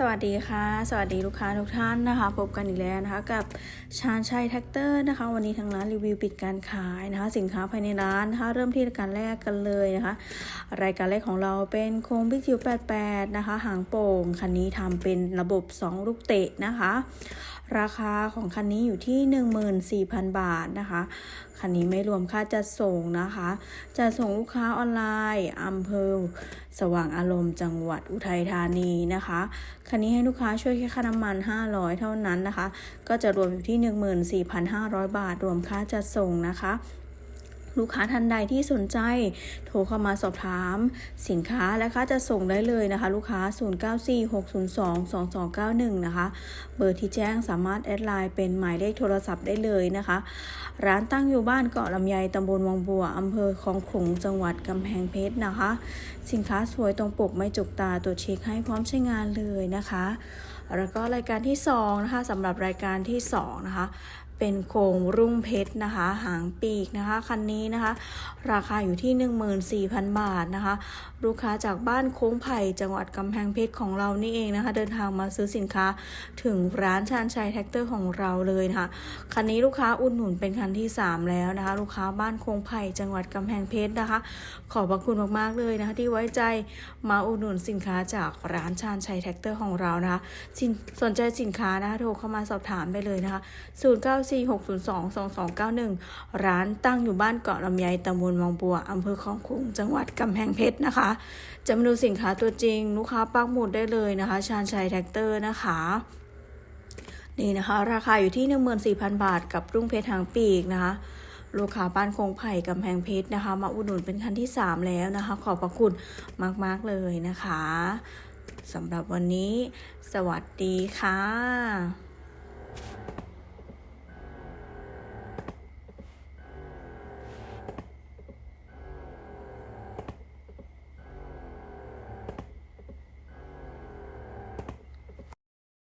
สวัสดีค่ะ สวัสดีลูกค้าทุกท่านนะคะ พบกันอีกแล้วนะคะกับชาญชัยแท็กเตอร์นะคะ วันนี้ทางร้านรีวิวปิดการขายนะคะ สินค้าภายในร้านนะคะเริ่มที่การแรกกันเลยนะคะ รายการแรกของเราเป็นโครงบิ๊กจิว88 นะคะ หางโป่ง คันนี้ทำเป็นระบบ 2 ลูกเตะนะคะ ราคาของคันนี้อยู่ที่ 14,000 บาทนะคะ คันนี้ไม่รวมค่าจัดส่งนะคะจะส่งลูกค้าออนไลน์อำเภอ สว่างอารมณ์จังหวัดอุทัยธานีนะคะ คันนี้ให้ลูกค้าช่วยแค่ค่าน้ำมัน 500 เท่านั้นนะคะ ก็จะรวมอยู่ที่ 14,500 บาท รวมค่าจัดส่งนะคะ ลูกค้าท่านใดที่สนใจ โทรเข้ามาสอบถาม สินค้าและค่าจะส่งได้เลยนะคะ ลูกค้า 0946022291 นะคะ เบอร์ที่แจ้งสามารถแอดไลน์เป็นหมายเลขโทรศัพท์ได้เลยนะคะ ร้านตั้งอยู่บ้านเกาะลำไยตำบลวังบัวอำเภอคลองขลุงจังหวัดกำแพงเพชรนะคะ สินค้าสวยตรงปกไม่จุกตาตัวจเช็คให้พร้อมใช้งานเลยนะคะ แล้วก็รายการที่2นะคะสำหรับรายการที่2นะคะ เป็นโครงรุ่งเพชรนะคะ หางปีกนะคะ คันนี้นะคะ ราคาอยู่ที่ 14,000 บาทนะคะ ลูกค้าจากบ้านโค้งไผ่จังหวัดกำแพงเพชรของเรานี่เองนะคะ เดินทางมาซื้อสินค้าถึงร้านชานชัยแท็กเตอร์ของเราเลยนะคะ คันนี้ลูกค้าอุดหนุนเป็นคันที่ 3 แล้วนะคะ ลูกค้าบ้านโค้งไผ่จังหวัดกำแพงเพชรนะคะ ขอบพระคุณมากๆเลยนะคะ ที่ไว้ใจมาอุดหนุนสินค้าจากร้านชานชัยแท็กเตอร์ของเรานะคะสินสนใจสินค้านะคะโทรเข้ามาสอบถามได้เลยนะคะ0946022291 ร้านตั้งอยู่บ้านเกาะลำไยตำบลวังบัวอำเภอคลองขุงจังหวัดกำแพงเพชรนะคะจะมาดูสินค้าตัวจริง ลูกค้าปักหมุดได้เลยนะคะชาญชัยแท็กเตอร์นะคะนี่นะคะ ราคาอยู่ที่ 14,000 บาท กับรุ่งเพชรทางปีกนะคะ ลูกค้าบ้านคงไผ่กำแพงเพชรนะคะ มาอุดหนุนเป็นคันที่ 3 แล้วนะคะ ขอบพระคุณมาก ๆ เลยนะคะสำหรับวันนี้ สวัสดีค่ะ